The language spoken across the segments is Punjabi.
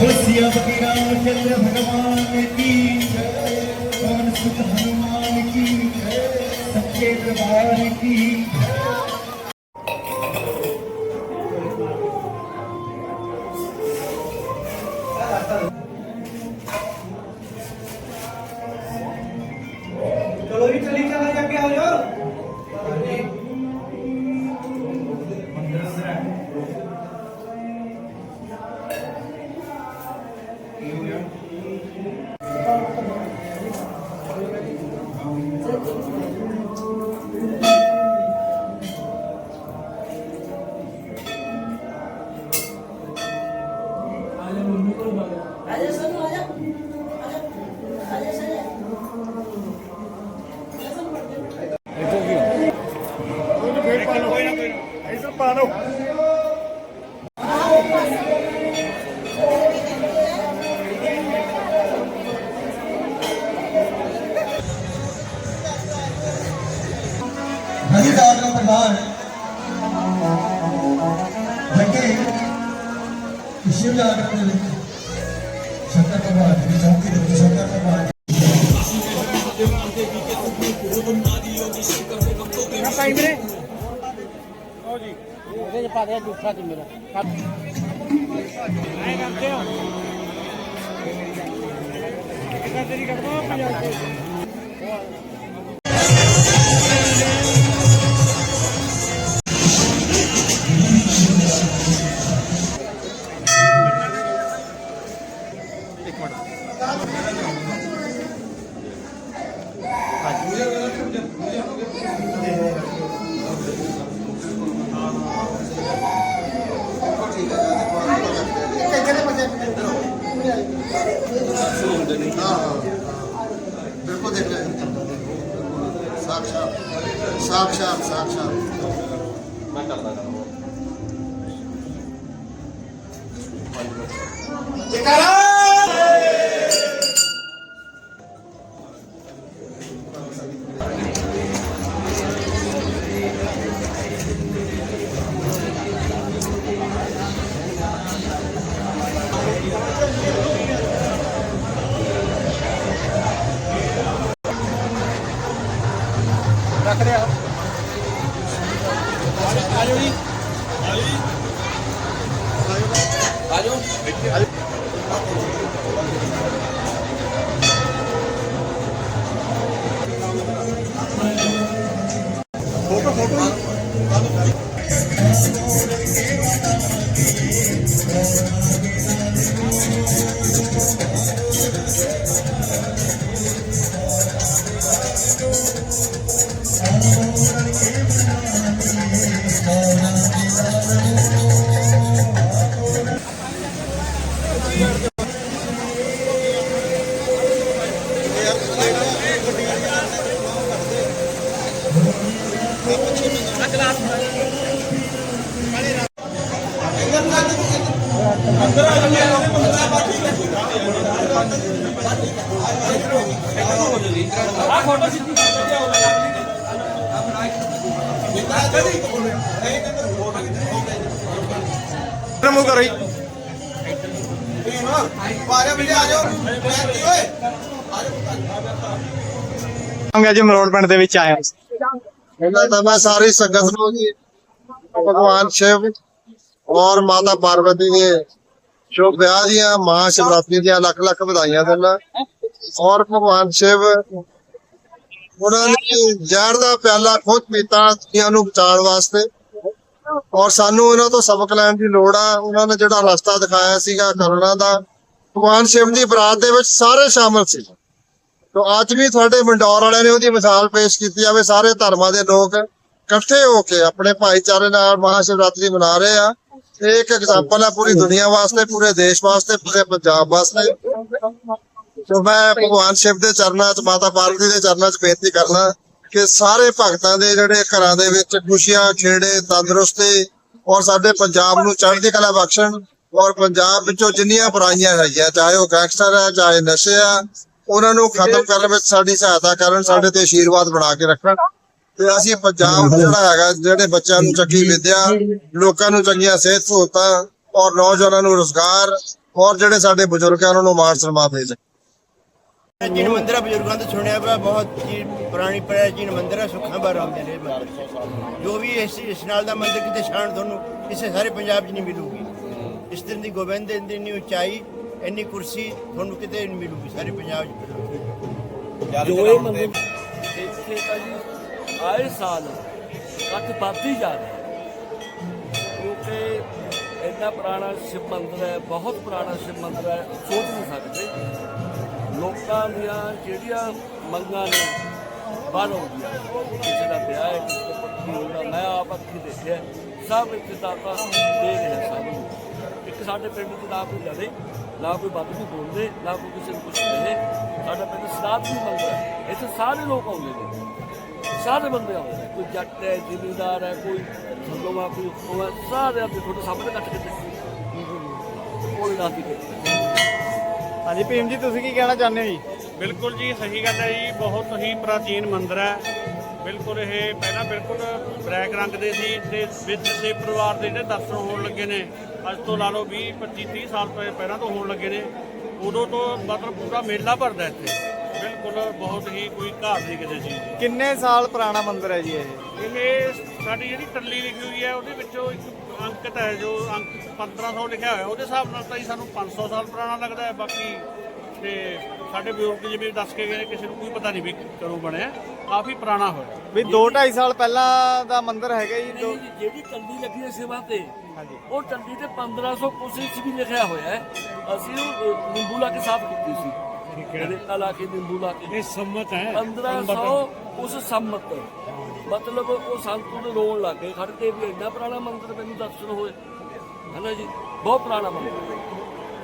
ਹੋ ਸਿਆ ਬਕੀਰਾਂ ਚੱਲ ਭਗਵਾਨ ਕੀ ਜੈ ਪਵਨ ਸੁਖ ਹਨੂਮਾਨ ਕੀ ਜੈ ਸੱਚੇ ਦਰਬਾਰ ਕੀ ਜੈ ਹਰੀ ਦਾਸ ਦਾ ਪ੍ਰਧਾਨ ਜੱਗੇ ਸ਼ਿਵ ਜਾਗਰਣ ਦੇ ਪਾ ਦੇ ਜੂਠਾ ਤੇ ਮੇਰਾ। ਐ ਕਰਦੇ ਹੋ। ਕਿੱਦਾਂ ਤੇਰੀ ਕੱਢਵਾ ਪੰਜਾਬ ਤੋਂ ਸਾਖਸ਼ਾਤ ਸਾਖਸ਼ਾਤ ਸਾਖਸ਼ਾਤ ਮੈਂ ਕਰਦਾ ਰੱਖ ਰਿਹਾ। ਆਜੋ ਜੀ। ਆਜੋ। ਮੂੰਹ ਕਰੋ ਜੀ ਆਂਗਾ ਜੀ ਮਰੋੜ ਪਿੰਡ ਦੇ ਵਿੱਚ ਆਇਆ ਇਹਨਾਂ ਤਾਂ ਮੈਂ ਸਾਰੀ ਸੰਗਤ ਨੂੰ ਜੀ, ਭਗਵਾਨ ਸ਼ਿਵ ਔਰ ਮਾਤਾ ਪਾਰਵਤੀ ਦੇ ਸ਼ੁਭ ਵਿਆਹ ਦੀਆਂ, ਮਹਾ ਸ਼ਿਵਰਾਤਰੀ ਦੀਆਂ ਲੱਖ ਲੱਖ ਵਧਾਈਆਂ ਦਿੰਦਾ। ਔਰ ਭਗਵਾਨ ਸ਼ਿਵ ਉਹਨਾਂ ਨੇ ਜ਼ਹਿਰ ਦਾ ਪਿਆਲਾ ਖੁਦ ਪੀਤਾ ਦੁਨੀਆਂ ਨੂੰ ਬਚਾਉਣ ਵਾਸਤੇ। ਔਰ ਸਾਨੂੰ ਉਹਨਾਂ ਤੋਂ ਸਬਕ ਲੈਣ ਦੀ ਲੋੜ ਆ। ਉਹਨਾਂ ਨੇ ਜਿਹੜਾ ਰਸਤਾ ਦਿਖਾਇਆ ਸੀਗਾ ਕਰੁਣਾ ਦਾ, ਭਗਵਾਨ ਸ਼ਿਵ ਦੀ ਬਰਾਤ ਦੇ ਵਿੱਚ ਸਾਰੇ ਸ਼ਾਮਲ ਸੀ। ਤੋ ਅੱਜ ਵੀ ਤੁਹਾਡੇ ਮੰਡੌਰ ਵਾਲਿਆਂ ਨੇ ਉਹਦੀ ਮਿਸਾਲ ਪੇਸ਼ ਕੀਤੀ ਜਾਵੇ ਸਾਰੇ ਧਰਮਾਂ ਦੇ ਲੋਕ ਇਕੱਠੇ ਹੋ ਕੇ ਆਪਣੇ ਭਾਈਚਾਰੇ ਨਾਲ ਮਹਾਸ਼ਿਵਰਾਤਰੀ ਮਨਾ ਰਹੇ ਆ। ਇਹ ਇੱਕ ਐਗਜ਼ਾਮਪਲ ਹੈ ਪੂਰੀ ਦੁਨੀਆ ਵਾਸਤੇ, ਪੂਰੇ ਦੇਸ਼ ਵਾਸਤੇ, ਪੂਰੇ ਪੰਜਾਬ ਵਾਸਤੇ। ਸੋ ਮੈਂ ਭਗਵਾਨ ਸ਼ਿਵ ਦੇ ਚਰਨਾਂ 'ਚ, ਮਾਤਾ ਪਾਰਵਤੀ ਦੇ ਚਰਨਾਂ 'ਚ ਬੇਨਤੀ ਕਰਨਾ ਕਿ ਸਾਰੇ ਭਗਤਾਂ ਦੇ ਜਿਹੜੇ ਘਰਾਂ ਦੇ ਵਿੱਚ ਖੁਸ਼ੀਆਂ, ਖੇੜੇ, ਤੰਦਰੁਸਤੀ ਔਰ ਸਾਡੇ ਪੰਜਾਬ ਨੂੰ ਚੜ੍ਹਦੀ ਕਲਾ ਬਖਸ਼ਣ ਔਰ ਪੰਜਾਬ ਵਿੱਚੋਂ ਜਿੰਨੀਆਂ ਬੁਰਾਈਆਂ ਹੈਗੀਆਂ, ਚਾਹੇ ਉਹ ਗੈਂਗਸਟਰ ਹੈ ਚਾਹੇ ਨਸ਼ੇ ਆ ਉਹਨਾਂ ਨੂੰ ਖਤਮ ਕਰਨ ਵਿੱਚ ਸਾਡੀ ਸਹਾਇਤਾ ਕਰਨ ਸਾਡੇ ਤੇ ਆਸ਼ੀਰਵਾਦ ਬਣਾ ਕੇ ਰੱਖਣ। ਤੇ ਅਸੀਂ ਪੰਜਾਬ ਜਿਹੜਾ ਹੈਗਾ ਜਿਹੜੇ ਬੱਚਿਆਂ ਨੂੰ ਚੰਗੀ ਵਿਦਿਆ ਲੋਕਾਂ ਨੂੰ ਚੰਗੀਆਂ ਸਿਹਤ ਸਹੂਲਤਾਂ ਔਰ ਨੌਜਵਾਨਾਂ ਨੂੰ ਰੋਜ਼ਗਾਰ ਔਰ ਜਿਹੜੇ ਸਾਡੇ ਬਜ਼ੁਰਗ ਆ ਉਹਨਾਂ ਨੂੰ ਮਾਣ ਸਨਮਾਨ ਦੇ ਸਕੇ ਜੀਨ ਮੰਦਿਰ ਬਜ਼ੁਰਗਾਂ ਤੋਂ ਸੁਣਿਆ ਵਾ ਬਹੁਤ ਜੀ ਪੁਰਾਣੀ ਪ੍ਰਾਚੀਨ ਮੰਦਿਰ ਹੈ ਸੁੱਖਾਂ ਬਾਰ ਆਉਂਦੇ ਨੇ ਜੋ ਵੀ ਇਸ ਇਸ ਨਾਲ ਦਾ ਮੰਦਿਰ ਕਿਤੇ ਸ਼ਾਨ ਤੁਹਾਨੂੰ ਕਿਸੇ ਸਾਰੇ ਪੰਜਾਬ 'ਚ ਨਹੀਂ ਮਿਲੂਗੀ। ਇਸ ਦਿਨ ਦੀ ਗੋਬਿੰਦ ਦੀ ਇੰਨੀ ਉਚਾਈ ਇੰਨੀ ਕੁਰਸੀ ਤੁਹਾਨੂੰ ਕਿਤੇ ਨਹੀਂ ਮਿਲੂਗੀ ਸਾਰੇ ਪੰਜਾਬ 'ਚ। ਜੋ ਇਹ ਮੰਦਿਰ ਇੱਥੇ ਤਾਂ ਜੀ ਆਏ ਸਾਲ ਕੱਟ ਵੱਧਦੀ ਜਾ ਰਿਹਾ। ਹੈ ਕਿਉਂਕਿ ਇੰਨਾ ਪੁਰਾਣਾ ਸ਼ਿਵ ਮੰਦਿਰ ਹੈ ਬਹੁਤ ਪੁਰਾਣਾ ਸ਼ਿਵ ਮੰਦਿਰ ਹੈ ਸੋਚ ਨਹੀਂ ਸਕਦੇ। ਲੋਕਾਂ ਦੀਆਂ ਜਿਹੜੀਆਂ ਮੰਗਾਂ ਨੇ ਬਾਹਰ ਆਉਂਦੀਆਂ ਕਿਸੇ ਦਾ ਵਿਆਹ ਹੈ ਕਿਸੇ ਦਾ ਪੱਕੀ ਹੋਣਾ ਮੈਂ ਆਪ ਅੱਖੀ ਦੇਖਿਆ ਸਭ ਇੱਥੇ ਦਾਤਾ ਦੇ ਰਿਹਾ ਸਭ ਨੂੰ ਇੱਕ ਸਾਡੇ ਪਿੰਡ 'ਚ ਨਾ ਕੋਈ ਲੜੇ। ਨਾ ਕੋਈ ਵੱਧ ਵੀ ਬੋਲਦੇ ਨਾ ਕੋਈ ਕਿਸੇ ਨੂੰ ਕੁਝ ਕਹੇ ਸਾਡਾ ਪਿੰਡ ਸਦਾਤ ਵੀ ਮੰਗਦਾ। ਇੱਥੇ ਸਾਰੇ ਲੋਕ ਆਉਂਦੇ ਨੇ। ਸਾਰੇ ਬੰਦੇ ਆਉਂਦੇ ਨੇ। ਕੋਈ ਜੱਟ ਹੈ ਜ਼ਿਮੀਂਦਾਰ ਹੈ ਕੋਈ ਸੰਦੋਵਾ ਕੋਈ ਉਹ ਹੈ ਸਾਰੇ ਆਪਣੇ ਤੁਹਾਡੇ ਸਾਹਮਣੇ ਕੱਟ ਕੇ ਕੋਲੇ ਰਾਤ ਦੀ ਹਾਂਜੀ ਭੀਮ ਜੀ ਤੁਸੀਂ ਕੀ ਕਹਿਣਾ ਚਾਹੁੰਦੇ ਹੋ ਜੀ? ਬਿਲਕੁਲ ਜੀ ਸਹੀ ਗੱਲ ਹੈ ਜੀ। ਬਹੁਤ ਹੀ ਪ੍ਰਾਚੀਨ ਮੰਦਿਰ ਹੈ। ਬਿਲਕੁਲ ਇਹ ਪਹਿਲਾਂ ਬਿਲਕੁਲ ਬਲੈਕ ਰੰਗ ਦੇ ਸੀ ਤੇ ਵਿੱਚ ਸੇ ਪਰਿਵਾਰ ਦੇ ਜਿਹੜੇ ਦਰਸ਼ਨ ਹੋਣ ਲੱਗੇ ਨੇ ਅੱਜ ਤੋਂ ਲਾ ਲਓ 20 25 30 ਸਾਲ ਪਹਿ- ਪਹਿਲਾਂ ਤੋਂ ਹੋਣ ਲੱਗੇ ਨੇ ਉਦੋਂ ਤੋਂ ਮਤਲਬ ਪੂਰਾ ਮੇਲਾ ਭਰਦਾ ਇੱਥੇ। ਬਿਲਕੁਲ ਬਹੁਤ ਹੀ ਕੋਈ ਘਾਟ ਨਹੀਂ ਕਿਸੇ ਚੀਜ਼ ਦੀ। ਕਿੰਨੇ ਸਾਲ ਪੁਰਾਣਾ ਮੰਦਿਰ ਹੈ ਜੀ ਇਹ? ਇਹ ਸਾਡੀ ਜਿਹੜੀ ਟੱਲੀ ਲਿਖੀ ਹੋਈ ਹੈ ਉਹਦੇ ਵਿੱਚੋਂ ਇੱਕ ਅੰਕਿਤ ਹੈ ਜੋ ਅੰਕ 1500 ਲਿਖਿਆ ਹੋਇਆ ਉਹਦੇ ਹਿਸਾਬ ਨਾਲ ਤਾਂ ਜੀ ਸਾਨੂੰ 500 ਸਾਲ ਪੁਰਾਣਾ ਲੱਗਦਾ ਹੈ ਬਾਕੀ ਤੇ ਸਾਡੇ ਬਜ਼ੁਰਗ ਜਿਵੇਂ ਦੱਸ ਕੇ ਗਏ ਕਿਸੇ ਨੂੰ ਕੋਈ ਪਤਾ ਨਹੀਂ ਵੀ ਕਦੋਂ ਬਣਿਆ ਕਾਫੀ ਪੁਰਾਣਾ ਹੋਇਆ। ਵੀ 2 2.5 ਸਾਲ ਪਹਿਲਾਂ ਦਾ ਮੰਦਿਰ ਹੈਗਾ ਜੀ ਦੋ ਨਹੀਂ, ਜਿਹੜੀ ਟੰਡੀ ਲੱਗੀ ਹੈ ਸੇਵਾ ਤੇ ਹਾਂਜੀ। ਉਹ ਟੰਡੀ ਤੇ 1500 ਕੁਛ ਵਿੱਚ ਵੀ ਲਿਖਿਆ ਹੋਇਆ ਹੈ। ਅਸੀਂ ਉਹ ਨਿੰਬੂ ਲਾ ਕੇ ਸਾਫ਼ ਕੀਤੀ ਸੀ। ਰੇਤਾ ਲਾ ਕੇ ਨਿੰਬੂ ਲਾ ਕੇ। ਇਹ ਸੰਮਤ ਹੈ। 1500 ਉਸ ਸੰਮਤ। ਮਤਲਬ ਉਹ ਸੰਤੂ ਨੂੰ ਰੋਣ ਲੱਗ ਖੜ ਕੇ ਵੀ ਇੰਨਾ ਪੁਰਾਣਾ ਮੰਦਿਰ ਮੈਨੂੰ ਦਰਸ਼ਨ ਹੋਏ। ਹੈਨਾ ਜੀ? ਬਹੁਤ ਪੁਰਾਣਾ ਮੰਦਿਰ।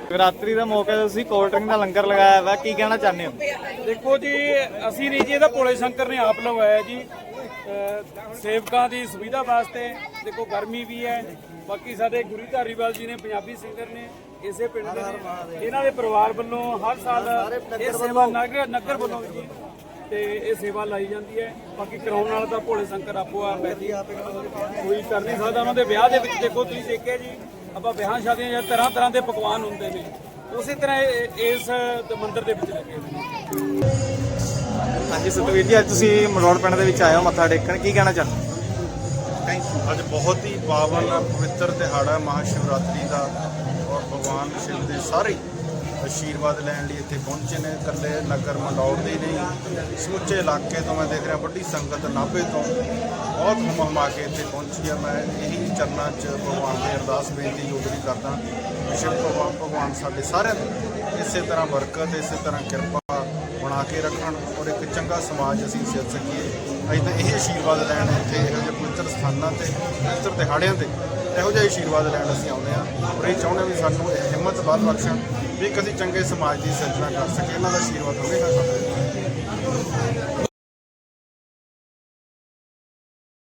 ਸ਼ਿਵਰਾਤਰੀ ਦਾ ਮੌਕੇ ਤੇ ਤੁਸੀਂ ਕੋਲਡ ਡਰਿੰਕ ਦਾ ਲੰਗਰ ਲਗਾਇਆ ਹੋਇਆ ਕੀ ਕਹਿਣਾ ਚਾਹੁੰਦੇ ਹੋ? ਦੇਖੋ ਜੀ, ਅਸੀਂ ਨਹੀਂ ਜੀ ਇਹਦਾ ਭੋਲੇ ਸ਼ੰਕਰ ਨੇ ਆਪ ਲਵਾਇਆ ਜੀ। ਅਹ, ਸੇਵਕਾਂ ਦੀ ਸੁਵਿਧਾ ਵਾਸਤੇ, ਦੇਖੋ ਗਰਮੀ ਵੀ ਹੈ, ਬਾਕੀ ਸਾਡੇ ਗੁਰੀ ਧਾਰੀਵਾਲ ਜੀ ਨੇ, ਪੰਜਾਬੀ ਸਿੰਗਰ ਨੇ, ਇਸੇ ਪਿੰਡ ਦੇ ਨੇ, ਇਹਨਾਂ ਦੇ ਪਰਿਵਾਰ ਵੱਲੋਂ ਹਰ ਸਾਲ ਇਹ ਸੇਵਾ ਨਗਰ ਨਗਰ ਵੱਲੋਂ ਵੀ ਜੀ, ਤੇ ਇਹ ਸੇਵਾ ਲਾਈ ਜਾਂਦੀ ਹੈ। ਬਾਕੀ ਕਰਾਉਣ ਵਾਲਾ ਤਾਂ ਭੋਲੇ ਸ਼ੰਕਰ ਆਪੋ ਆਪ ਹੈ ਜੀ। ਕੋਈ ਕਰ ਨਹੀਂ ਸਕਦਾ, ਉਹਨਾਂ ਦੇ ਵਿਆਹ ਦੇ ਵਿੱਚ ਦੇਖੋ, ਤੁਸੀਂ ਦੇਖਿਆ ਜੀ ਆਪਾਂ ਵਿਆਹਾਂ ਸ਼ਾਦੀਆਂ ਜਾਂ ਤਰ੍ਹਾਂ ਤਰ੍ਹਾਂ ਦੇ ਪਕਵਾਨ ਹੁੰਦੇ ਨੇ ਉਸੇ ਤਰ੍ਹਾਂ ਇਹ- ਇਸ ਮੰਦਿਰ ਦੇ ਵਿੱਚ ਲੱਗੇ ਹੋਏ ਨੇ ਹਾਂਜੀ ਸਤਵੀਰ ਜੀ ਅੱਜ ਤੁਸੀਂ ਮਰੋੜ ਪਿੰਡ ਦੇ ਵਿੱਚ ਆਏ ਹੋ ਮੱਥਾ ਟੇਕਣ ਕੀ ਕਹਿਣਾ ਚਾਹੁੰਦੇ? ਅੱਜ ਬਹੁਤ ਹੀ ਪਾਵਨ ਪਵਿੱਤਰ ਦਿਹਾੜਾ ਹੈ ਮਹਾਸ਼ਿਵਰਾਤਰੀ ਦਾ ਔਰ ਭਗਵਾਨ ਸ਼ਿਵ ਦੇ ਸਾਰੇ ਆਸ਼ੀਰਵਾਦ ਲੈਣ ਲਈ ਇੱਥੇ ਪਹੁੰਚੇ ਨੇ ਇਕੱਲੇ ਨਗਰ ਮੰਡੌਰ ਦੇ ਹੀ ਨਹੀਂ, ਸਮੁੱਚੇ ਇਲਾਕੇ ਤੋਂ ਮੈਂ ਦੇਖ ਰਿਹਾ ਵੱਡੀ ਸੰਗਤ ਨਾਭੇ ਤੋਂ ਬਹੁਤ ਹੁਮ ਹੁਮਾ ਕੇ ਇੱਥੇ ਪਹੁੰਚੀ ਆ। ਮੈਂ ਇਹੀ ਚਰਨਾਂ 'ਚ ਭਗਵਾਨ ਦੇ ਅਰਦਾਸ ਬੇਨਤੀ ਜੋਦਰੀ ਕਰਦਾ ਵਿਸ਼ਵ ਸ਼ਿਵ ਭਗਵਾਨ ਭਗਵਾਨ ਸਾਡੇ ਸਾਰਿਆਂ ਨੂੰ ਇਸੇ ਤਰ੍ਹਾਂ ਬਰਕਤ, ਇਸੇ ਤਰ੍ਹਾਂ ਕਿਰਪਾ ਬਣਾ ਕੇ ਰੱਖਣ ਔਰ ਇੱਕ ਚੰਗਾ ਸਮਾਜ ਅਸੀਂ ਸਿਰ ਸਕੀਏ। ਅਸੀਂ ਤਾਂ ਇਹ ਆਸ਼ੀਰਵਾਦ ਲੈਣ ਇੱਥੇ, ਇਹੋ ਜਿਹੇ ਪਵਿੱਤਰ ਸਥਾਨਾਂ ਤੇ, ਪਵਿੱਤਰ ਦਿਹਾੜਿਆਂ ਤੇ ਇਹੋ ਜਿਹਾ ਆਸ਼ੀਰਵਾਦ ਲੈਣ ਅਸੀਂ ਆਉਂਦੇ ਹਾਂ। ਔਰ ਇਹ ਚਾਹੁੰਦੇ ਹਾਂ ਵੀ ਸਾਨੂੰ ਇਹ ਹਿੰਮਤ ਬਾਤ ਬਖਸ਼ਣ। ਵੀ ਕਦੀ ਚੰਗੇ ਸਮਾਜ ਦੀ ਸਿਰਜਣਾ ਕਰ ਸਕੀਏ ਇਹਨਾਂ ਦਾ ਆਸ਼ੀਰਵਾਦ ਹਮੇਸ਼ਾ ਸਾਡੇ ਨਾਲ